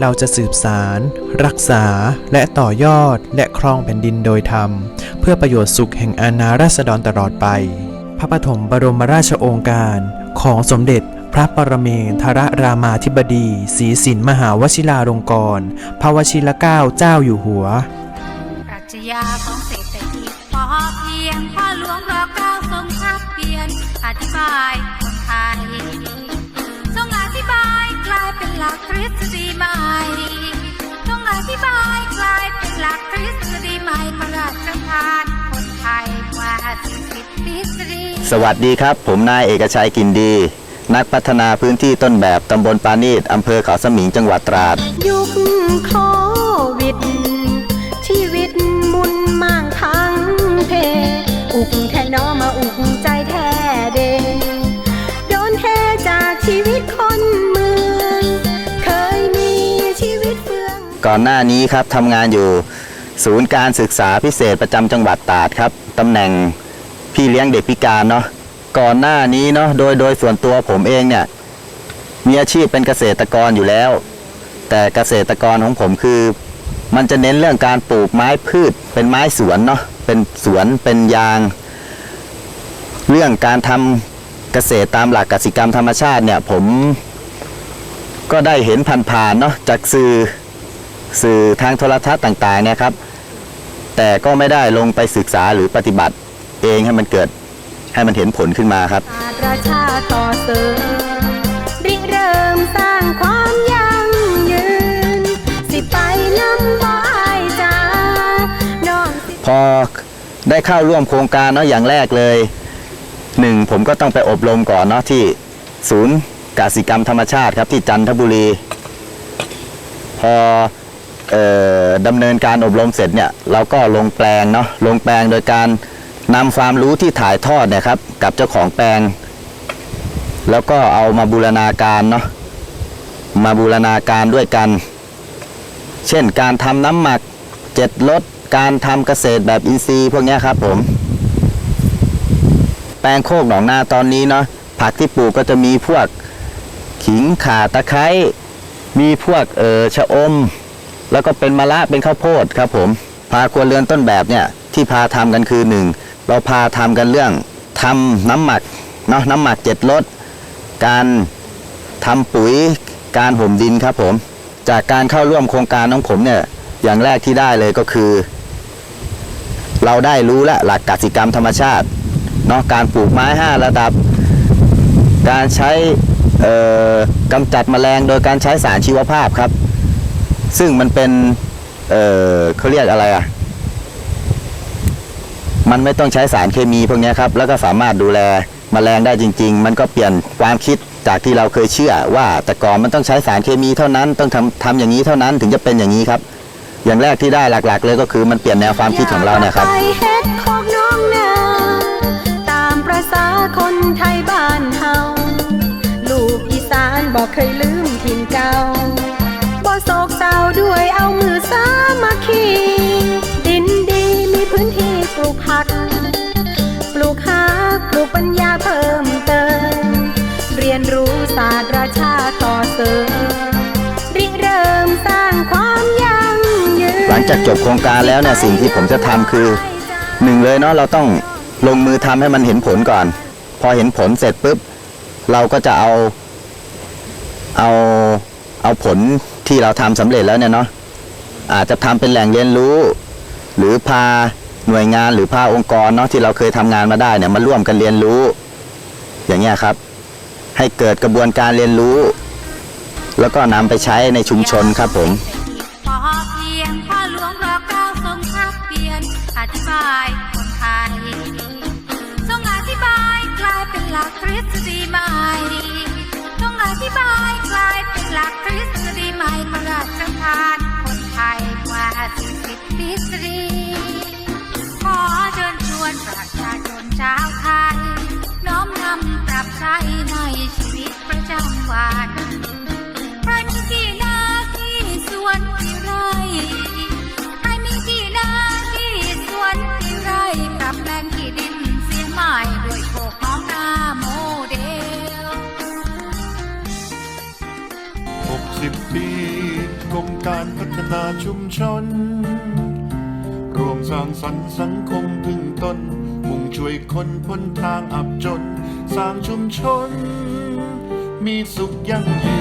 เราจะสืบสาร รักษา และต่อยอด และครองแผ่นดินโดยธรรม เพื่อประโยชน์สุขแห่งอาณาราษฎรตลอดไป พระปฐมบรมราชโองการ ของสมเด็จพระปรเมนทรรามาธิบดีศรีสินมหาวชิราลงกรณ์พระวชิรเกล้าเจ้าอยู่หัว ปรัชญาของเศรษฐกิจพอเพียงพ่อหลวงรอเก้าทรงทักเปลี่ยนอธิบายคนไทยทรงอธิบายกลายเป็นหลักทฤษฎีม่ท ษฎีใหม่พระราชทานคนไทยกว่าสิบทฤษฎีสวัสดีครับ ผมนายเอกชัยกินดี นักพัฒนาพื้นที่ต้นแบบตำบลปานีตอำเภอเขาสมิงจังหวัดตราด ยุคโควิด ชีวิตหมุนมั่งพังเพ อุกแทนอมาอุกใจแท้เดโดนเทจากชีวิตคนเมือง เคยมีชีวิตเฟื่อง ก่อนหน้านี้ครับทำงานอยู่ ศูนย์การศึกษาพิเศษประจำจังหวัดตราดครับตำแหน่งพี่เลี้ยงเด็กพิการเนาะก่อนหน้านี้เนาะโดยโดยส่วนตัวผมเองเนี่ยมีอาชีพเป็นเกษตรกรอยู่แล้ว แต่เกษตรกรของผมคือ มันจะเน้นเรื่องการปลูกไม้พืช เป็นไม้สวนเนาะเป็นสวนเป็นยาง เรื่องการทำเกษตรตามหลักกสิกรรมธรรมชาติเนี่ยผมก็ได้เห็นผ่านๆเนาะจากสื่อสื่อทางโทรทัศน์ต่างๆเนี่ยครับ แต่ก็ไม่ได้ลงไปศึกษาหรือปฏิบัติเองให้มันเกิดให้มันเห็นผลขึ้นมาครับศาสตราชาต่อเสริมริเริ่มสร้างความยั่งยืน สิไปนำบายจ้านองสิพอได้เข้าร่วมโครงการเนาะอย่างแรกเลยหนึ่งผมก็ต้องไปอบรมก่อนเนาะที่ศูนย์กสิกรรมธรรมชาติครับที่จันทบุรี พอเออ ดำเนินการอบรมเสร็จเนี่ยเราก็ลงแปลงเนาะลงแปลงโดยการนำความรู้ที่ถ่ายทอดเนี่ยครับกับเจ้าของแปลง แล้วก็เอามาบูรณาการเนาะมาบูรณาการด้วยกัน เช่นการทำน้ำหมักเจ็ดลดการทำเกษตรแบบอินทรีย์พวกนี้ครับผม แปลงโคกหนองนาตอนนี้เนาะผักที่ปลูกก็จะมีพวกขิงข่าตะไคร้มีพวกเออชะอม แล้วก็เป็นมะระเป็นข้าวโพดครับผม พาครัวเรือนต้นแบบเนี่ยที่พาทำกันคือหนึ่งเราพาทำกันเรื่องทำน้ำหมักเนาะน้ำหมักเจ็ดรสการทำปุ๋ยการห่มดินครับผม จากการเข้าร่วมโครงการของผมเนี่ยอย่างแรกที่ได้เลยก็คือ เราได้รู้ละหลักกสิกรรมธรรมชาติเนาะการปลูกไม้ 5 ระดับ การใช้เอ่อกำจัดแมลงโดยการใช้สารชีวภาพครับ ซึ่งมันเป็น เออเขาเรียกอะไรอะ มันไม่ต้องใช้สารเคมีพวกนี้ครับ แล้วก็สามารถดูแลแมลงได้จริง ๆ มันก็เปลี่ยนความคิดจากที่เราเคยเชื่อว่าแต่ก่อนมันต้องใช้สารเคมีเท่านั้น ต้องทำทำอย่างนี้เท่านั้นถึงจะเป็นอย่างนี้ครับ อย่างแรกที่ได้หลักๆ เลยก็คือมันเปลี่ยนแนวความคิดของเราเนี่ยครับตามประษาคนไทยบ้าน เสริมริเริ่มสร้างความยั่งยืนหลังจากจบโครงการแล้วเนี่ยสิ่งที่ผมจะทำคือหนึ่งเลยเนาะเราต้องลงมือทำให้มันเห็นผลก่อน พอเห็นผลเสร็จปุ๊บ เราก็จะเอาเอาเอาผลที่เราทำสำเร็จแล้วเนี่ยเนาะอาจจะทำเป็นแหล่งเรียนรู้ หรือพาหน่วยงานหรือพาองค์กรเนาะที่เราเคยทำงานมาได้เนี่ยมาร่วมกันเรียนรู้ อย่างเงี้ยครับ ให้เกิดกระบวนการเรียนรู้ แล้วก็นำไปใช้ในชุมชนครับผม พอเพียงพ่อหลวงรอเก้าทรงทักเปลี่ยนอธิบายคนไทยทรงอธิบายกลายเป็นหลักทฤษฎีใหม่ทรงอธิบายกลายเป็นหลักทฤษฎีใหม่พระราชทานคนไทยกว่าสิบทฤษฎีขอเชิญชวนประชาชนชาวไทยน้อมนำปรับใช้ในชีวิตประจำวัน ใครมีที่นาที่สวนที่ไร่ใครมีที่นาที่สวนที่ไร่ปรับแปลงที่ดินเสียใหม่ด้วยโคกน้องนาโมเดลหกสิบปีกมการพัฒนาชุมชน รวมสร้างสรรค์สังคมพึ่งตน มุ่งช่วยคนพ้นทางอับจน สร้างชุมชน มีสุขยั่งยืน